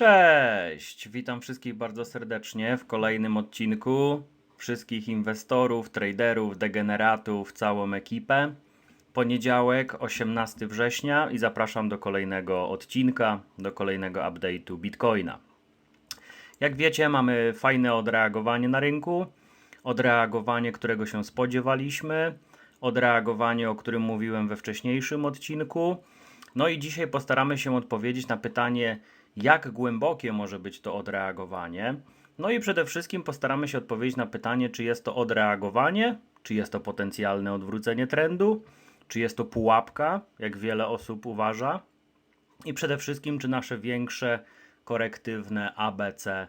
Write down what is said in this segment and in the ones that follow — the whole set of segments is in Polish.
Cześć! Witam wszystkich bardzo serdecznie w kolejnym odcinku. Wszystkich inwestorów, traderów, degeneratów, całą ekipę. Poniedziałek, 18 września i zapraszam do kolejnego odcinka, do kolejnego update'u Bitcoina. Jak wiecie, mamy fajne odreagowanie na rynku. Odreagowanie, którego się spodziewaliśmy. Odreagowanie, o którym mówiłem we wcześniejszym odcinku. No i dzisiaj postaramy się odpowiedzieć na pytanie, jak głębokie może być to odreagowanie. No i przede wszystkim postaramy się odpowiedzieć na pytanie, czy jest to odreagowanie, czy jest to potencjalne odwrócenie trendu, czy jest to pułapka, jak wiele osób uważa. I przede wszystkim, czy nasze większe korektywne ABC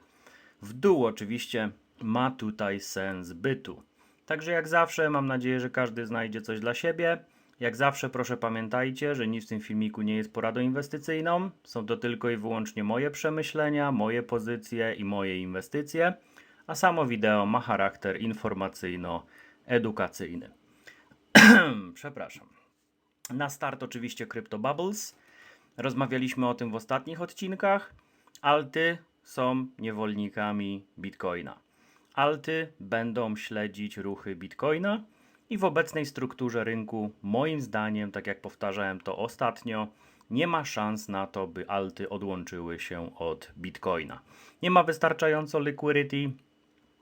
w dół oczywiście ma tutaj sens bytu. Także jak zawsze mam nadzieję, że każdy znajdzie coś dla siebie. Jak zawsze proszę pamiętajcie, że nic w tym filmiku nie jest poradą inwestycyjną. Są to tylko i wyłącznie moje przemyślenia, moje pozycje i moje inwestycje, a samo wideo ma charakter informacyjno-edukacyjny. Przepraszam. Na start oczywiście Crypto Bubbles. Rozmawialiśmy o tym w ostatnich odcinkach. Alty są niewolnikami Bitcoina. Alty będą śledzić ruchy Bitcoina i w obecnej strukturze rynku, moim zdaniem, tak jak powtarzałem to ostatnio, nie ma szans na to, by alty odłączyły się od Bitcoina. Nie ma wystarczająco liquidity,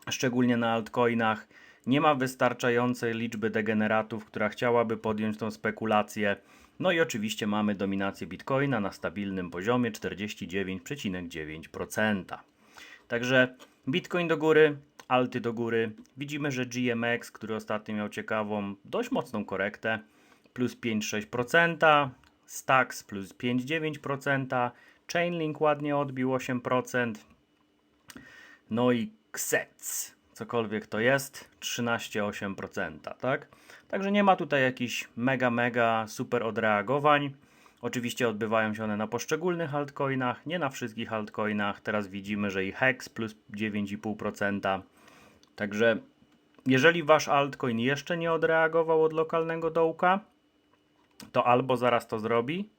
szczególnie na altcoinach. Nie ma wystarczającej liczby degeneratów, która chciałaby podjąć tą spekulację. No i oczywiście mamy dominację Bitcoina na stabilnym poziomie 49,9%. Także Bitcoin do góry, alty do góry. Widzimy, że GMX, który ostatnio miał ciekawą, dość mocną korektę, plus 5,6%, Stacks plus 5,9%, Chainlink ładnie odbił 8%, no i Xec, cokolwiek to jest, 13,8%, tak? Także nie ma tutaj jakichś mega, mega super odreagowań. Oczywiście odbywają się one na poszczególnych altcoinach, nie na wszystkich altcoinach. Teraz widzimy, że i Hex plus 9,5%. Także jeżeli wasz altcoin jeszcze nie odreagował od lokalnego dołka, to albo zaraz to zrobi,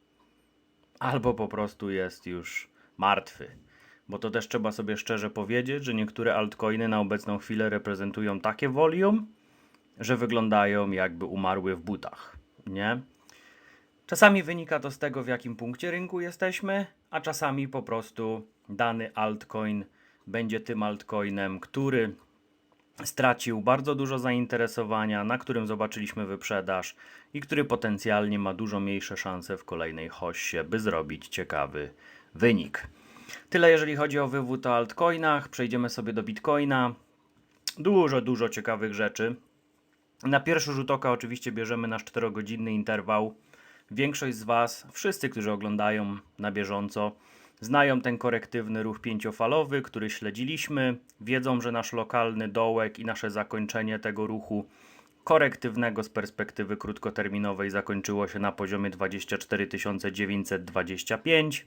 albo po prostu jest już martwy. Bo to też trzeba sobie szczerze powiedzieć, że niektóre altcoiny na obecną chwilę reprezentują takie volume, że wyglądają jakby umarły w butach, nie? Czasami wynika to z tego, w jakim punkcie rynku jesteśmy, a czasami po prostu dany altcoin będzie tym altcoinem, który stracił bardzo dużo zainteresowania, na którym zobaczyliśmy wyprzedaż i który potencjalnie ma dużo mniejsze szanse w kolejnej hoście, by zrobić ciekawy wynik. Tyle jeżeli chodzi o wywód o altcoinach. Przejdziemy sobie do Bitcoina. Dużo, dużo ciekawych rzeczy. Na pierwszy rzut oka oczywiście bierzemy nasz 4-godzinny interwał. Większość z Was, wszyscy, którzy oglądają na bieżąco, znają ten korektywny ruch pięciofalowy, który śledziliśmy. Wiedzą, że nasz lokalny dołek i nasze zakończenie tego ruchu korektywnego z perspektywy krótkoterminowej zakończyło się na poziomie 24 925.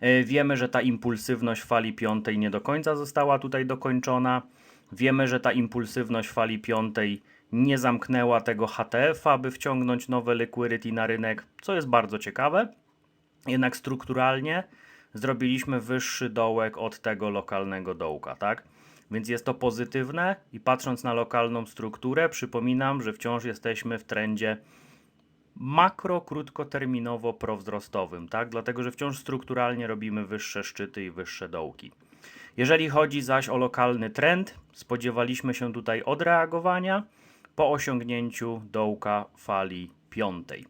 E, Wiemy, że ta impulsywność fali piątej nie do końca została tutaj dokończona. Wiemy, że ta impulsywność fali piątej nie zamknęła tego HTF, aby wciągnąć nowe liquidity na rynek, co jest bardzo ciekawe. Jednak strukturalnie zrobiliśmy wyższy dołek od tego lokalnego dołka, tak? Więc jest to pozytywne i patrząc na lokalną strukturę, przypominam, że wciąż jesteśmy w trendzie makro krótkoterminowo prowzrostowym, tak? Dlatego, że wciąż strukturalnie robimy wyższe szczyty i wyższe dołki. Jeżeli chodzi zaś o lokalny trend, spodziewaliśmy się tutaj odreagowania po osiągnięciu dołka fali piątej.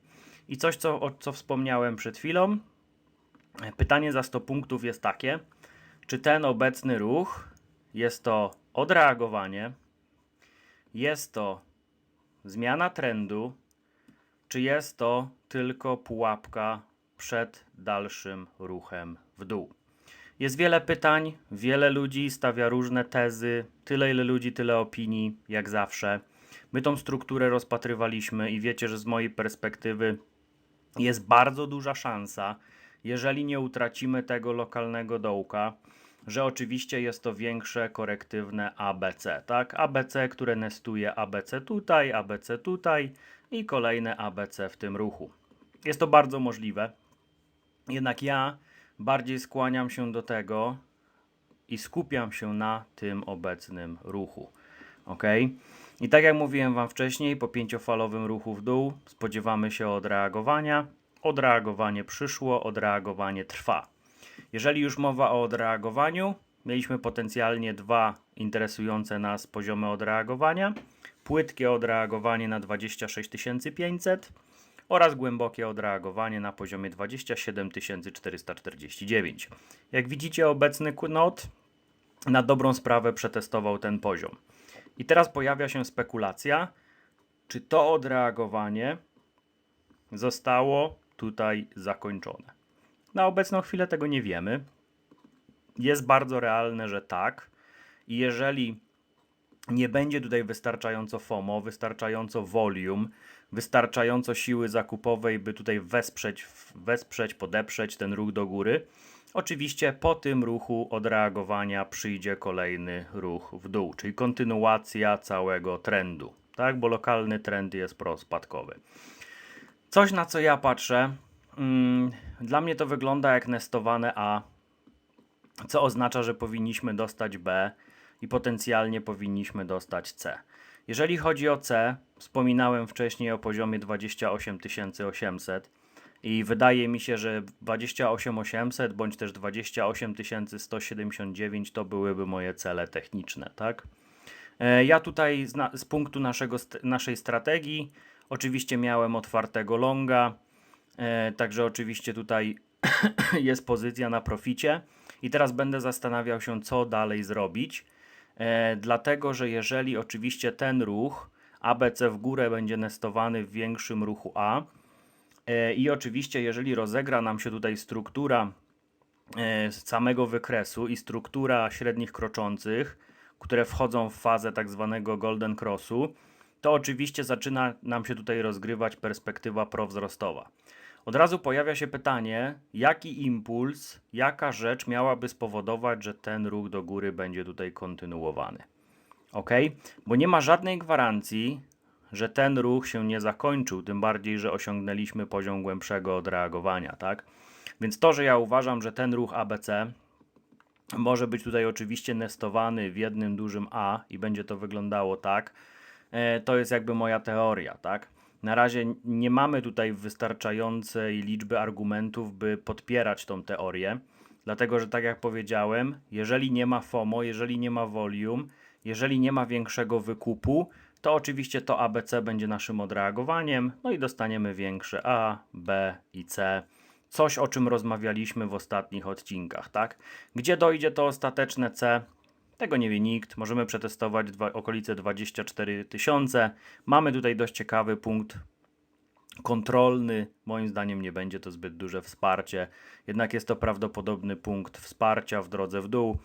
I coś, co, o co wspomniałem przed chwilą, pytanie za 100 punktów jest takie, czy ten obecny ruch jest to odreagowanie, jest to zmiana trendu, czy jest to tylko pułapka przed dalszym ruchem w dół. Jest wiele pytań, wiele ludzi stawia różne tezy, tyle ile ludzi, tyle opinii, jak zawsze. My tą strukturę rozpatrywaliśmy i wiecie, że z mojej perspektywy jest bardzo duża szansa, jeżeli nie utracimy tego lokalnego dołka, że oczywiście jest to większe korektywne ABC, tak? ABC, które nestuje ABC tutaj, ABC tutaj i kolejne ABC w tym ruchu. Jest to bardzo możliwe. Jednak ja bardziej skłaniam się do tego i skupiam się na tym obecnym ruchu. Ok? I tak jak mówiłem Wam wcześniej, po pięciofalowym ruchu w dół spodziewamy się odreagowania. Odreagowanie przyszło, odreagowanie trwa. Jeżeli już mowa o odreagowaniu, mieliśmy potencjalnie dwa interesujące nas poziomy odreagowania. Płytkie odreagowanie na 26 500 oraz głębokie odreagowanie na poziomie 27 449. Jak widzicie, obecny knot na dobrą sprawę przetestował ten poziom. I teraz pojawia się spekulacja, czy to odreagowanie zostało tutaj zakończone. Na obecną chwilę tego nie wiemy. Jest bardzo realne, że tak. I jeżeli nie będzie tutaj wystarczająco FOMO, wystarczająco volume, wystarczająco siły zakupowej, by tutaj wesprzeć, wesprzeć, podeprzeć ten ruch do góry. Oczywiście po tym ruchu odreagowania przyjdzie kolejny ruch w dół, czyli kontynuacja całego trendu, tak? Bo lokalny trend jest prospadkowy. Coś na co ja patrzę, mm, dla mnie to wygląda jak nestowane A, co oznacza, że powinniśmy dostać B i potencjalnie powinniśmy dostać C. Jeżeli chodzi o C, wspominałem wcześniej o poziomie 28 800 i wydaje mi się, że 28 800 bądź też 28 179 to byłyby moje cele techniczne, tak? E, Ja tutaj z, punktu naszego, naszej strategii oczywiście miałem otwartego longa, e, także oczywiście tutaj jest pozycja na proficie i teraz będę zastanawiał się, co dalej zrobić. E, dlatego, że jeżeli oczywiście ten ruch ABC w górę będzie nestowany w większym ruchu A i oczywiście jeżeli rozegra nam się tutaj struktura e, samego wykresu i struktura średnich kroczących, które wchodzą w fazę tak zwanego golden crossu, to oczywiście zaczyna nam się tutaj rozgrywać perspektywa prowzrostowa. Od razu pojawia się pytanie, jaki impuls, jaka rzecz miałaby spowodować, że ten ruch do góry będzie tutaj kontynuowany. Ok? Bo nie ma żadnej gwarancji, że ten ruch się nie zakończył, tym bardziej, że osiągnęliśmy poziom głębszego odreagowania, tak? Więc to, że ja uważam, że ten ruch ABC może być tutaj oczywiście nestowany w jednym dużym A i będzie to wyglądało tak, e, to jest jakby moja teoria, tak? Na razie nie mamy tutaj wystarczającej liczby argumentów, by podpierać tą teorię, dlatego że tak jak powiedziałem, jeżeli nie ma FOMO, jeżeli nie ma volume, jeżeli nie ma większego wykupu, to oczywiście to ABC będzie naszym odreagowaniem, no i dostaniemy większe A, B i C. Coś, o czym rozmawialiśmy w ostatnich odcinkach, tak? Gdzie dojdzie to ostateczne C? Tego nie wie nikt. Możemy przetestować dwa, okolice 24 tysiące. Mamy tutaj dość ciekawy punkt kontrolny. Moim zdaniem nie będzie to zbyt duże wsparcie. Jednak jest to prawdopodobny punkt wsparcia w drodze w dół.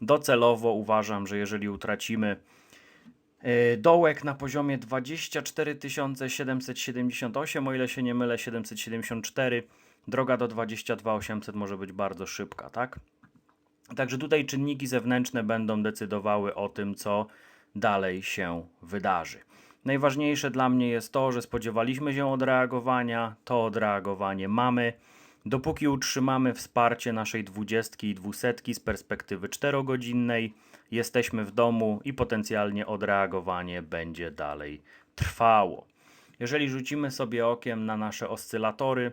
Docelowo uważam, że jeżeli utracimy dołek na poziomie 24 778, o ile się nie mylę, 774, droga do 22 800 może być bardzo szybka, tak? Także tutaj czynniki zewnętrzne będą decydowały o tym, co dalej się wydarzy. Najważniejsze dla mnie jest to, że spodziewaliśmy się odreagowania, to odreagowanie mamy. Dopóki utrzymamy wsparcie naszej 20 i 200 z perspektywy 4-godzinnej, jesteśmy w domu i potencjalnie odreagowanie będzie dalej trwało. Jeżeli rzucimy sobie okiem na nasze oscylatory,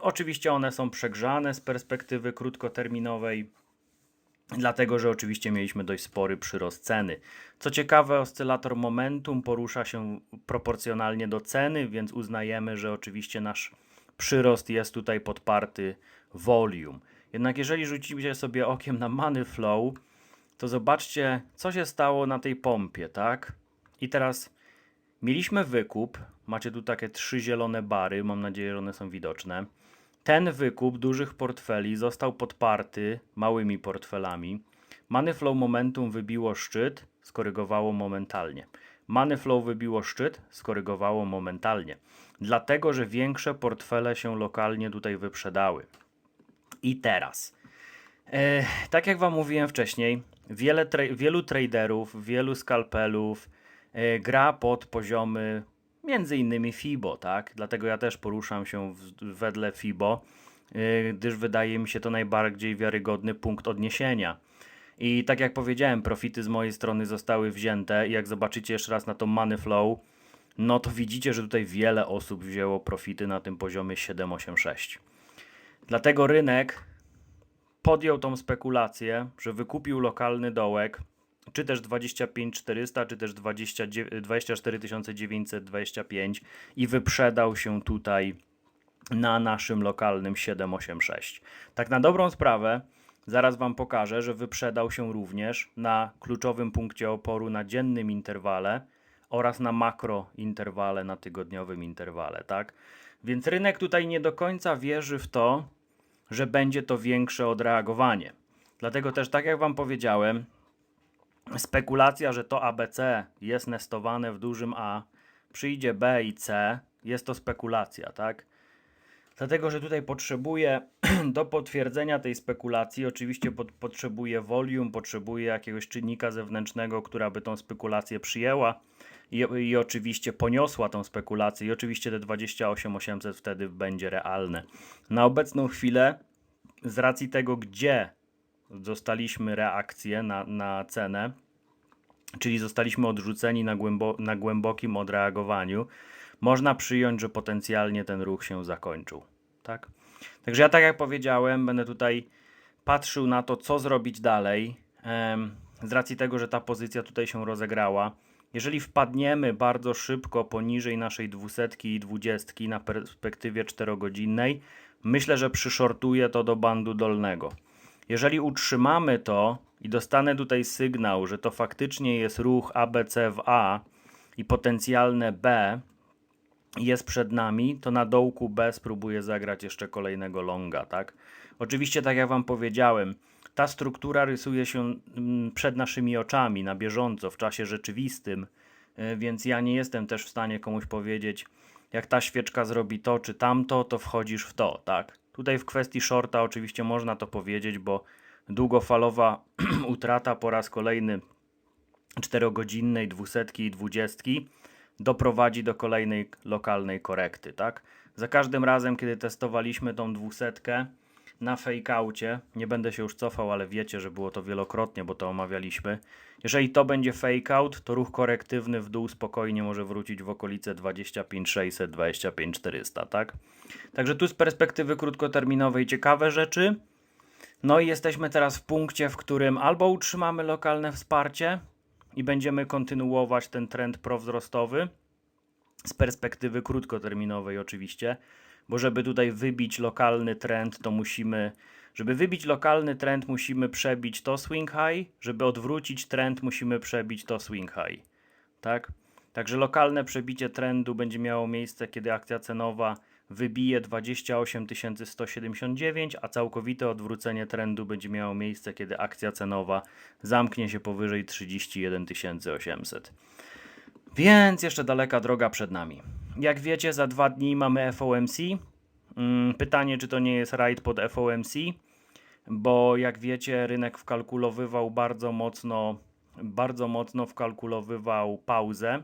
oczywiście one są przegrzane z perspektywy krótkoterminowej, dlatego że oczywiście mieliśmy dość spory przyrost ceny. Co ciekawe, oscylator momentum porusza się proporcjonalnie do ceny, więc uznajemy, że oczywiście nasz przyrost jest tutaj podparty volume. Jednak jeżeli rzucicie sobie okiem na money flow, to zobaczcie, co się stało na tej pompie, tak? I teraz mieliśmy wykup. Macie tu takie trzy zielone bary, mam nadzieję, że one są widoczne. Ten wykup dużych portfeli został podparty małymi portfelami. Moneyflow Momentum wybiło szczyt, skorygowało momentalnie. Moneyflow wybiło szczyt, skorygowało momentalnie. Dlatego, że większe portfele się lokalnie tutaj wyprzedały. I teraz, e, tak jak Wam mówiłem wcześniej, wiele tra- wielu traderów, wielu skalpelów e, gra pod poziomy między innymi FIBO, tak? Dlatego ja też poruszam się w, wedle FIBO. yy, gdyż wydaje mi się to najbardziej wiarygodny punkt odniesienia. I tak jak powiedziałem, profity z mojej strony zostały wzięte jak zobaczycie jeszcze raz na to money flow, no to widzicie, że tutaj wiele osób wzięło profity na tym poziomie 786. Dlatego rynek podjął tą spekulację, że wykupił lokalny dołek, czy też 25400, czy też 20, 24925 i wyprzedał się tutaj na naszym lokalnym 786. Tak na dobrą sprawę, zaraz Wam pokażę, że wyprzedał się również na kluczowym punkcie oporu na dziennym interwale oraz na makro interwale, na tygodniowym interwale, tak? Więc rynek tutaj nie do końca wierzy w to, że będzie to większe odreagowanie. Dlatego też, tak jak Wam powiedziałem, spekulacja, że to ABC jest nestowane w dużym A, przyjdzie B i C, jest to spekulacja, tak? Dlatego, że tutaj potrzebuję do potwierdzenia tej spekulacji, oczywiście pot, potrzebuję volume, potrzebuję jakiegoś czynnika zewnętrznego, która by tą spekulację przyjęła i, i oczywiście poniosła tą spekulację i oczywiście te 28800 wtedy będzie realne. Na obecną chwilę, z racji tego, gdzie dostaliśmy reakcję na, na cenę, czyli zostaliśmy odrzuceni na, głębo, na głębokim odreagowaniu, można przyjąć, że potencjalnie ten ruch się zakończył. Tak? Także ja, tak jak powiedziałem, będę tutaj patrzył na to, co zrobić dalej. Z racji tego, że ta pozycja tutaj się rozegrała. Jeżeli wpadniemy bardzo szybko poniżej naszej dwusetki i dwudziestki na perspektywie czterogodzinnej, myślę, że przyszortuje to do bandu dolnego. Jeżeli utrzymamy to i dostanę tutaj sygnał, że to faktycznie jest ruch ABC w A i potencjalne B jest przed nami, to na dołku B spróbuję zagrać jeszcze kolejnego longa, tak? Oczywiście, tak jak Wam powiedziałem, ta struktura rysuje się mm, przed naszymi oczami, na bieżąco, w czasie rzeczywistym, y, więc ja nie jestem też w stanie komuś powiedzieć, jak ta świeczka zrobi to czy tamto, to wchodzisz w to, tak? Tutaj w kwestii shorta oczywiście można to powiedzieć, bo długofalowa utrata po raz kolejny 4-godzinnej, dwusetki i dwudziestki doprowadzi do kolejnej lokalnej korekty, tak? Za każdym razem, kiedy testowaliśmy tą dwusetkę na fakeaucie, nie będę się już cofał, ale wiecie, że było to wielokrotnie, bo to omawialiśmy. Jeżeli to będzie fakeout, to ruch korektywny w dół spokojnie może wrócić w okolice 25600, 25400, tak? Także tu z perspektywy krótkoterminowej ciekawe rzeczy. No i jesteśmy teraz w punkcie, w którym albo utrzymamy lokalne wsparcie i będziemy kontynuować ten trend prowzrostowy z perspektywy krótkoterminowej oczywiście, bo żeby tutaj wybić lokalny trend, to musimy, żeby wybić lokalny trend, musimy przebić to swing high, żeby odwrócić trend, musimy przebić to swing high. Tak? Także lokalne przebicie trendu będzie miało miejsce, kiedy akcja cenowa wybije 28 179, a całkowite odwrócenie trendu będzie miało miejsce, kiedy akcja cenowa zamknie się powyżej 31 800. Więc jeszcze daleka droga przed nami. Jak wiecie, za dwa dni mamy FOMC. Mm, Pytanie, czy to nie jest rajd pod FOMC, bo jak wiecie, rynek wkalkulowywał bardzo mocno, bardzo mocno wkalkulowywał pauzę.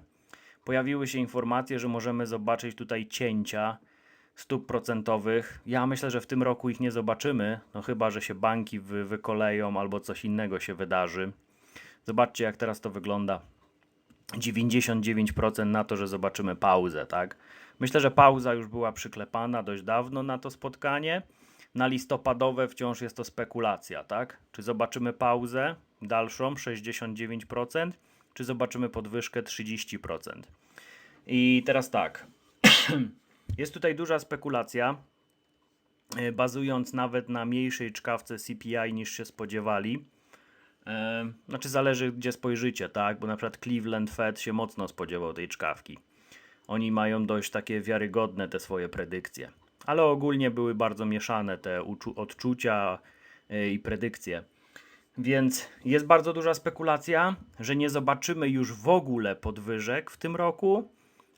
Pojawiły się informacje, że możemy zobaczyć tutaj cięcia stóp procentowych. Ja myślę, że w tym roku ich nie zobaczymy, no chyba, że się banki wy, wykoleją albo coś innego się wydarzy. Zobaczcie, jak teraz to wygląda. 99% na to, że zobaczymy pauzę, tak? Myślę, że pauza już była przyklepana dość dawno na to spotkanie. Na listopadowe wciąż jest to spekulacja, tak? Czy zobaczymy pauzę dalszą 69%, czy zobaczymy podwyżkę 30%? I teraz tak. Jest tutaj duża spekulacja, e, bazując nawet na mniejszej czkawce CPI niż się spodziewali. Znaczy zależy gdzie spojrzycie, tak? Bo na przykład Cleveland Fed się mocno spodziewał tej czkawki. Oni mają dość takie wiarygodne te swoje predykcje. Ale ogólnie były bardzo mieszane te odczucia e, i predykcje. Więc jest bardzo duża spekulacja, że nie zobaczymy już w ogóle podwyżek w tym roku,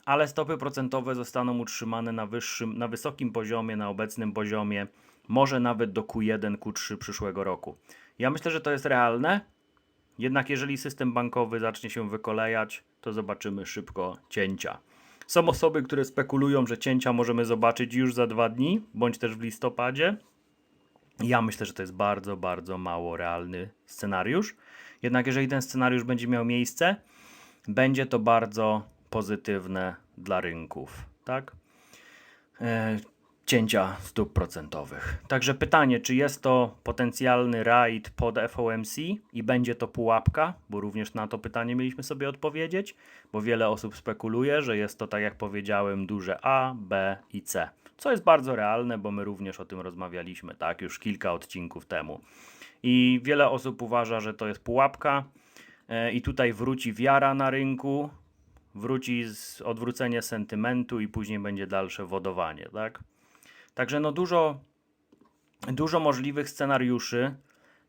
ale stopy procentowe zostaną utrzymane na, wyższym, na wysokim poziomie, na obecnym poziomie, może nawet do Q1, Q3 przyszłego roku. Ja myślę, że to jest realne, jednak jeżeli system bankowy zacznie się wykolejać, to zobaczymy szybko cięcia. Są osoby, które spekulują, że cięcia możemy zobaczyć już za dwa dni, bądź też w listopadzie. Ja myślę, że to jest bardzo, bardzo mało realny scenariusz. Jednak jeżeli ten scenariusz będzie miał miejsce, będzie to bardzo pozytywne dla rynków, tak? Cięcia stóp procentowych. Także pytanie, czy jest to potencjalny raid pod FOMC i będzie to pułapka, bo również na to pytanie mieliśmy sobie odpowiedzieć, bo wiele osób spekuluje, że jest to, tak jak powiedziałem, duże A, B i C. Co jest bardzo realne, bo my również o tym rozmawialiśmy, tak, już kilka odcinków temu. I wiele osób uważa, że to jest pułapka e, i tutaj wróci wiara na rynku, wróci odwrócenie sentymentu i później będzie dalsze wodowanie, tak? Także no dużo, dużo możliwych scenariuszy,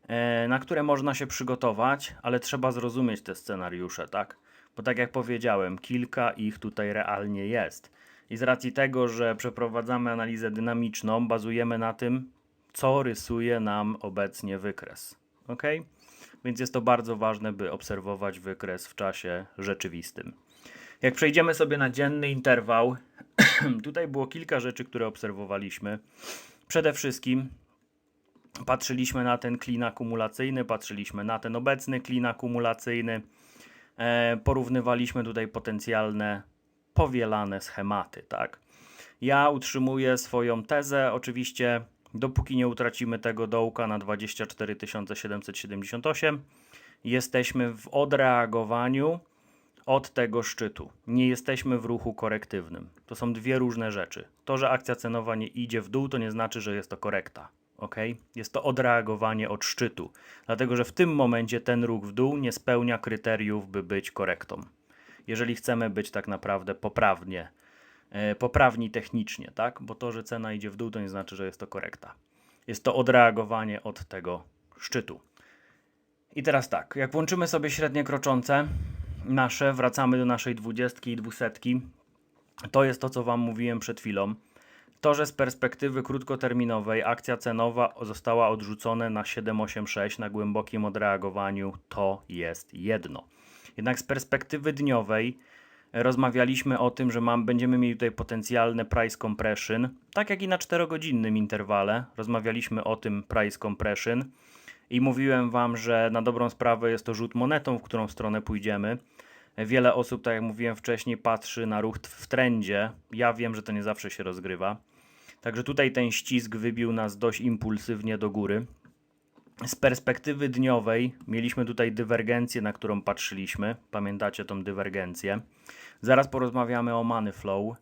e, na które można się przygotować, ale trzeba zrozumieć te scenariusze, tak? Bo tak jak powiedziałem, kilka ich tutaj realnie jest. I z racji tego, że przeprowadzamy analizę dynamiczną, bazujemy na tym, co rysuje nam obecnie wykres. Ok? Więc jest to bardzo ważne, by obserwować wykres w czasie rzeczywistym. Jak przejdziemy sobie na dzienny interwał, tutaj było kilka rzeczy, które obserwowaliśmy. Przede wszystkim patrzyliśmy na ten klin akumulacyjny, patrzyliśmy na ten obecny klin akumulacyjny, e, porównywaliśmy tutaj potencjalne powielane schematy, tak? Ja utrzymuję swoją tezę, oczywiście dopóki nie utracimy tego dołka na 24 778, jesteśmy w odreagowaniu od tego szczytu. Nie jesteśmy w ruchu korektywnym. To są dwie różne rzeczy. To, że akcja cenowa nie idzie w dół, to nie znaczy, że jest to korekta. ok? Jest to odreagowanie od szczytu, dlatego że w tym momencie ten ruch w dół nie spełnia kryteriów, by być korektą. Jeżeli chcemy być tak naprawdę poprawnie, e, poprawni technicznie, tak? Bo to, że cena idzie w dół, to nie znaczy, że jest to korekta. Jest to odreagowanie od tego szczytu. I teraz tak, jak włączymy sobie średnie kroczące, nasze, wracamy do naszej dwudziestki i dwusetki. To jest to, co Wam mówiłem przed chwilą. To, że z perspektywy krótkoterminowej akcja cenowa została odrzucona na 786 na głębokim odreagowaniu, to jest jedno. Jednak z perspektywy dniowej rozmawialiśmy o tym, że mam, będziemy mieli tutaj potencjalne price compression, tak jak i na 4-godzinnym interwale. Rozmawialiśmy o tym price compression i mówiłem Wam, że na dobrą sprawę jest to rzut monetą, w którą stronę pójdziemy. Wiele osób, tak jak mówiłem wcześniej, patrzy na ruch w trendzie. Ja wiem, że to nie zawsze się rozgrywa. Także tutaj ten ścisk wybił nas dość impulsywnie do góry. Z perspektywy dniowej mieliśmy tutaj dywergencję, na którą patrzyliśmy. Pamiętacie tą dywergencję. Zaraz porozmawiamy o money flow,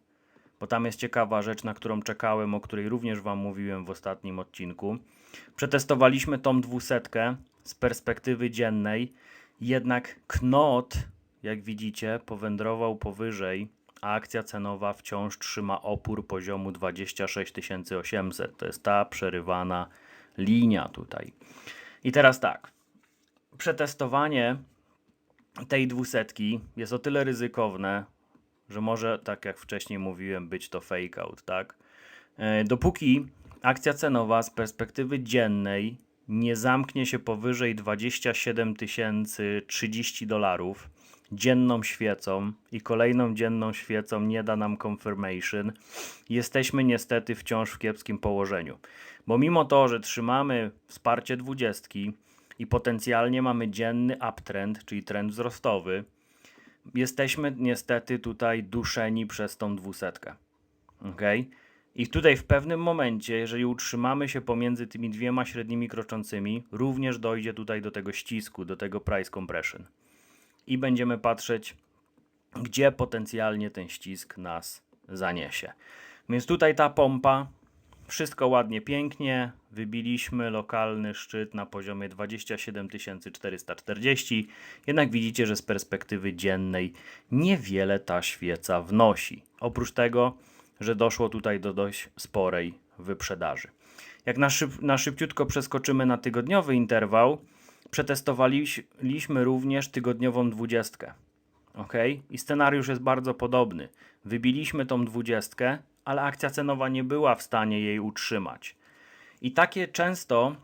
bo tam jest ciekawa rzecz, na którą czekałem, o której również Wam mówiłem w ostatnim odcinku. Przetestowaliśmy tą dwusetkę z perspektywy dziennej, jednak knot jak widzicie, powędrował powyżej, a akcja cenowa wciąż trzyma opór poziomu 26 800. To jest ta przerywana linia tutaj. I teraz tak. Przetestowanie tej dwusetki jest o tyle ryzykowne, że może, tak jak wcześniej mówiłem, być to fake out, tak? E, dopóki akcja cenowa z perspektywy dziennej nie zamknie się powyżej 27 030 dolarów, dzienną świecą i kolejną dzienną świecą nie da nam confirmation, jesteśmy niestety wciąż w kiepskim położeniu. Bo mimo to, że trzymamy wsparcie dwudziestki i potencjalnie mamy dzienny uptrend, czyli trend wzrostowy, jesteśmy niestety tutaj duszeni przez tą dwusetkę. ok? I tutaj w pewnym momencie, jeżeli utrzymamy się pomiędzy tymi dwiema średnimi kroczącymi, również dojdzie tutaj do tego ścisku, do tego price compression i będziemy patrzeć, gdzie potencjalnie ten ścisk nas zaniesie. Więc tutaj ta pompa, wszystko ładnie, pięknie. Wybiliśmy lokalny szczyt na poziomie 27 440. Jednak widzicie, że z perspektywy dziennej niewiele ta świeca wnosi. Oprócz tego, że doszło tutaj do dość sporej wyprzedaży. Jak na, szyb, na szybciutko przeskoczymy na tygodniowy interwał, Przetestowaliśmy również tygodniową dwudziestkę. Ok? I scenariusz jest bardzo podobny. Wybiliśmy tą dwudziestkę, ale akcja cenowa nie była w stanie jej utrzymać. I takie często,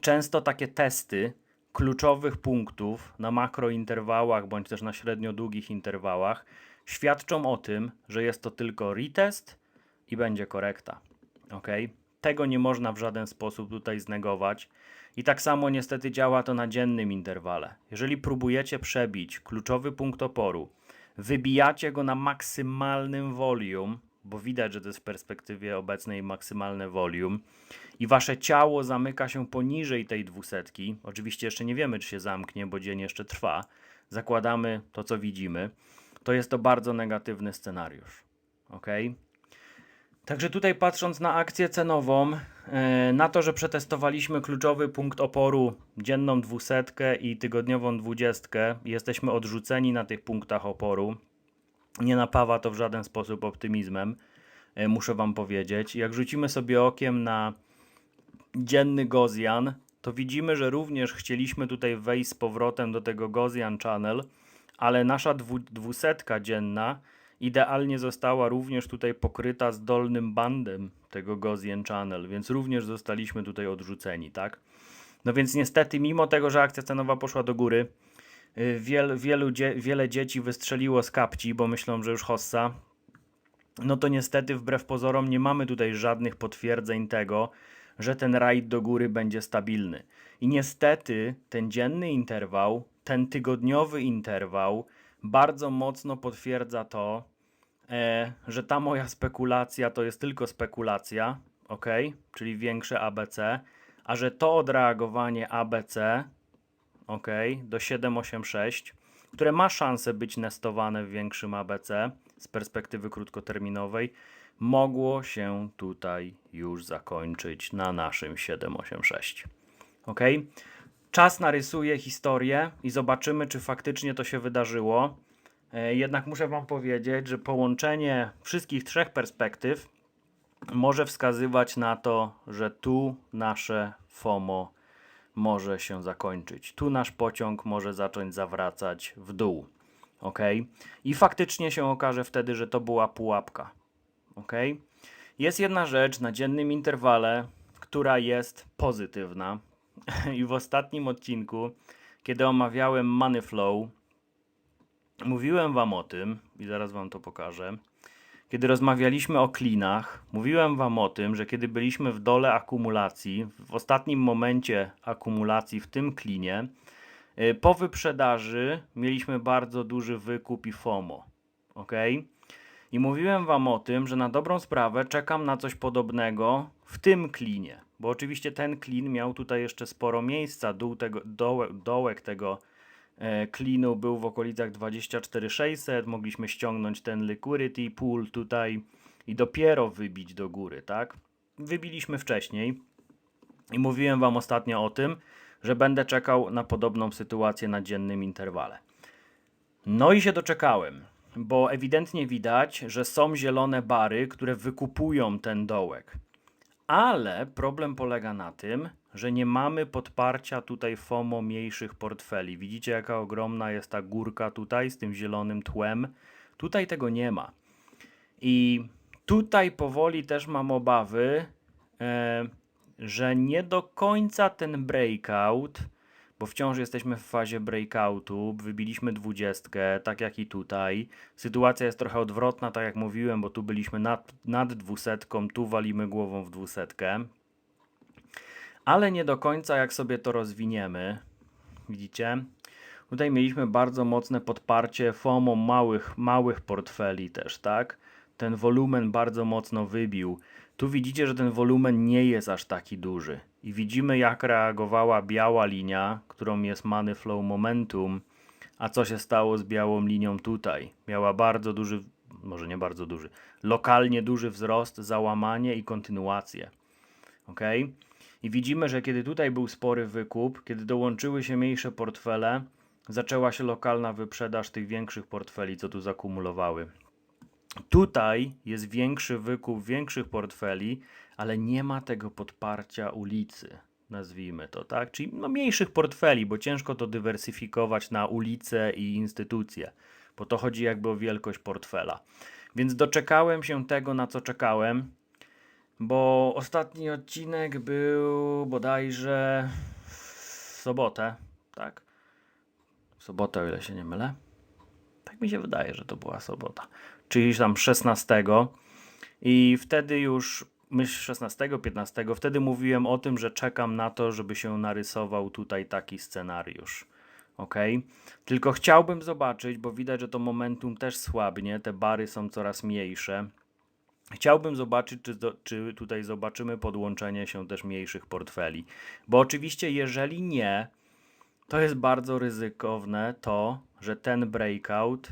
często takie testy kluczowych punktów na makrointerwałach bądź też na średnio długich interwałach świadczą o tym, że jest to tylko retest i będzie korekta. Ok? Tego nie można w żaden sposób tutaj znegować. I tak samo niestety działa to na dziennym interwale. Jeżeli próbujecie przebić kluczowy punkt oporu, wybijacie go na maksymalnym volume, bo widać, że to jest w perspektywie obecnej maksymalne volume, i wasze ciało zamyka się poniżej tej dwusetki. Oczywiście jeszcze nie wiemy, czy się zamknie, bo dzień jeszcze trwa. Zakładamy to, co widzimy. To jest to bardzo negatywny scenariusz. Ok? Także tutaj patrząc na akcję cenową, e, na to, że przetestowaliśmy kluczowy punkt oporu, dzienną dwusetkę i tygodniową dwudziestkę, jesteśmy odrzuceni na tych punktach oporu. Nie napawa to w żaden sposób optymizmem, e, muszę Wam powiedzieć. Jak rzucimy sobie okiem na dzienny Gaussian, to widzimy, że również chcieliśmy tutaj wejść z powrotem do tego Gaussian Channel, ale nasza dwu, dwusetka dzienna idealnie została również tutaj pokryta z dolnym bandem tego Gaussian Channel, więc również zostaliśmy tutaj odrzuceni, tak? No więc niestety, mimo tego, że akcja cenowa poszła do góry, y, wiel, wielu dzie, wiele dzieci wystrzeliło z kapci, bo myślą, że już hossa. No to niestety, wbrew pozorom, nie mamy tutaj żadnych potwierdzeń tego, że ten rajd do góry będzie stabilny. I niestety ten dzienny interwał, ten tygodniowy interwał bardzo mocno potwierdza to, że ta moja spekulacja to jest tylko spekulacja, ok? Czyli większe ABC, a że to odreagowanie ABC, ok, do 786, które ma szansę być nestowane w większym ABC z perspektywy krótkoterminowej, mogło się tutaj już zakończyć na naszym 786. Ok? Czas narysuje historię i zobaczymy, czy faktycznie to się wydarzyło. E, Jednak muszę Wam powiedzieć, że połączenie wszystkich trzech perspektyw może wskazywać na to, że tu nasze FOMO może się zakończyć. Tu nasz pociąg może zacząć zawracać w dół. Ok? I faktycznie się okaże wtedy, że to była pułapka. Ok? Jest jedna rzecz na dziennym interwale, która jest pozytywna. I w ostatnim odcinku, kiedy omawiałem Money Flow, mówiłem Wam o tym, i zaraz Wam to pokażę. Kiedy rozmawialiśmy o klinach, mówiłem Wam o tym, że kiedy byliśmy w dole akumulacji, w ostatnim momencie akumulacji w tym klinie, y, po wyprzedaży mieliśmy bardzo duży wykup i FOMO. ok? I mówiłem Wam o tym, że na dobrą sprawę czekam na coś podobnego w tym klinie, bo oczywiście ten klin miał tutaj jeszcze sporo miejsca, dół tego, dołek, dołek tego klinu był w okolicach 24600, mogliśmy ściągnąć ten liquidity pool tutaj i dopiero wybić do góry, tak? Wybiliśmy wcześniej i mówiłem Wam ostatnio o tym, że będę czekał na podobną sytuację na dziennym interwale. No i się doczekałem, bo ewidentnie widać, że są zielone bary, które wykupują ten dołek. Ale problem polega na tym, że nie mamy podparcia tutaj FOMO mniejszych portfeli. Widzicie, jaka ogromna jest ta górka tutaj z tym zielonym tłem? Tutaj tego nie ma. I tutaj powoli też mam obawy, e, że nie do końca ten breakout, bo wciąż jesteśmy w fazie breakoutu, wybiliśmy dwudziestkę, tak jak i tutaj. Sytuacja jest trochę odwrotna, tak jak mówiłem, bo tu byliśmy nad, nad dwusetką, tu walimy głową w dwusetkę. Ale nie do końca, jak sobie to rozwiniemy, widzicie? Tutaj mieliśmy bardzo mocne podparcie FOMO małych, małych portfeli też, tak? Ten wolumen bardzo mocno wybił. Tu widzicie, że ten wolumen nie jest aż taki duży. I widzimy, jak reagowała biała linia, którą jest Money Flow Momentum, a co się stało z białą linią tutaj. Miała bardzo duży, może nie bardzo duży, lokalnie duży wzrost, załamanie i kontynuację. ok? I widzimy, że kiedy tutaj był spory wykup, kiedy dołączyły się mniejsze portfele, zaczęła się lokalna wyprzedaż tych większych portfeli, co tu zakumulowały. Tutaj jest większy wykup większych portfeli, ale nie ma tego podparcia ulicy, nazwijmy to, tak? Czyli no, mniejszych portfeli, bo ciężko to dywersyfikować na ulice i instytucje, bo to chodzi jakby o wielkość portfela. Więc doczekałem się tego, na co czekałem, bo ostatni odcinek był bodajże w sobotę, tak? W sobotę, o ile się nie mylę. Tak mi się wydaje, że to była sobota. Czyli tam 16. I wtedy już, myśl 16, 15, wtedy mówiłem o tym, że czekam na to, żeby się narysował tutaj taki scenariusz. Ok? Tylko chciałbym zobaczyć, bo widać, że to momentum też słabnie, te bary są coraz mniejsze. Chciałbym zobaczyć, czy, czy tutaj zobaczymy podłączenie się też mniejszych portfeli. Bo oczywiście, jeżeli nie, to jest bardzo ryzykowne to, że ten breakout,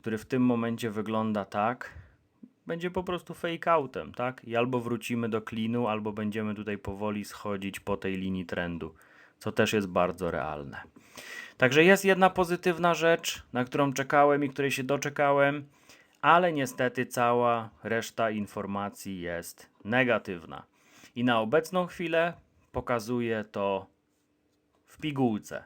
który w tym momencie wygląda tak, będzie po prostu fake outem, tak? I albo wrócimy do klinu, albo będziemy tutaj powoli schodzić po tej linii trendu, co też jest bardzo realne. Także jest jedna pozytywna rzecz, na którą czekałem i której się doczekałem, ale niestety cała reszta informacji jest negatywna. I na obecną chwilę pokazuje to w pigułce,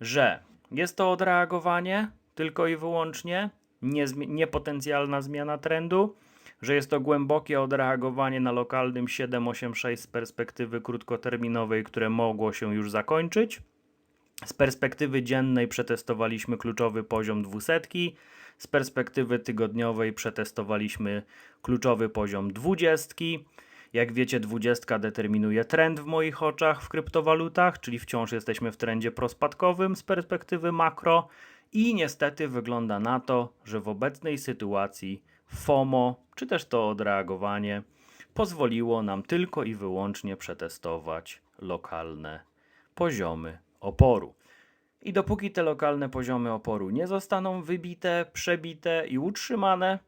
że jest to odreagowanie tylko i wyłącznie, nie, zmi- nie potencjalna zmiana trendu, że jest to głębokie odreagowanie na lokalnym 786 z perspektywy krótkoterminowej, które mogło się już zakończyć. Z perspektywy dziennej przetestowaliśmy kluczowy poziom 200, z perspektywy tygodniowej przetestowaliśmy kluczowy poziom 20. Jak wiecie, 20 determinuje trend w moich oczach w kryptowalutach, czyli wciąż jesteśmy w trendzie prospadkowym z perspektywy makro i niestety wygląda na to, że w obecnej sytuacji FOMO, czy też to odreagowanie, pozwoliło nam tylko i wyłącznie przetestować lokalne poziomy oporu. I dopóki te lokalne poziomy oporu nie zostaną wybite, przebite i utrzymane,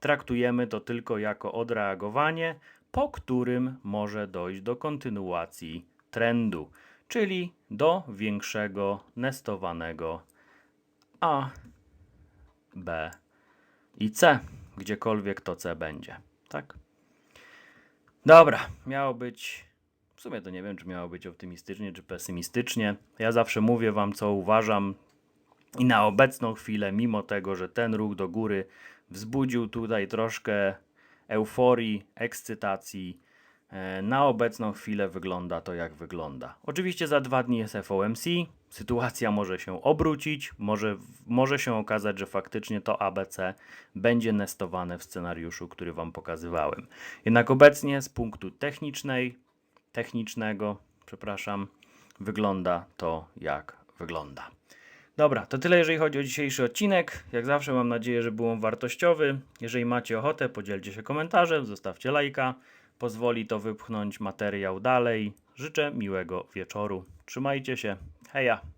traktujemy to tylko jako odreagowanie, po którym może dojść do kontynuacji trendu, czyli do większego nestowanego A, B i C, gdziekolwiek to C będzie. Tak? Dobra, miało być. W sumie to nie wiem, czy miało być optymistycznie, czy pesymistycznie. Ja zawsze mówię Wam, co uważam. I na obecną chwilę, mimo tego, że ten ruch do góry wzbudził tutaj troszkę euforii, ekscytacji, e, na obecną chwilę wygląda to jak wygląda. Oczywiście za dwa dni jest FOMC, sytuacja może się obrócić, może, może się okazać, że faktycznie to ABC będzie nestowane w scenariuszu, który Wam pokazywałem. Jednak obecnie z punktu technicznej, technicznego, przepraszam, wygląda to jak wygląda. Dobra, to tyle jeżeli chodzi o dzisiejszy odcinek. Jak zawsze mam nadzieję, że był on wartościowy. Jeżeli macie ochotę, podzielcie się komentarzem, zostawcie lajka. Pozwoli to wypchnąć materiał dalej. Życzę miłego wieczoru. Trzymajcie się. Heja!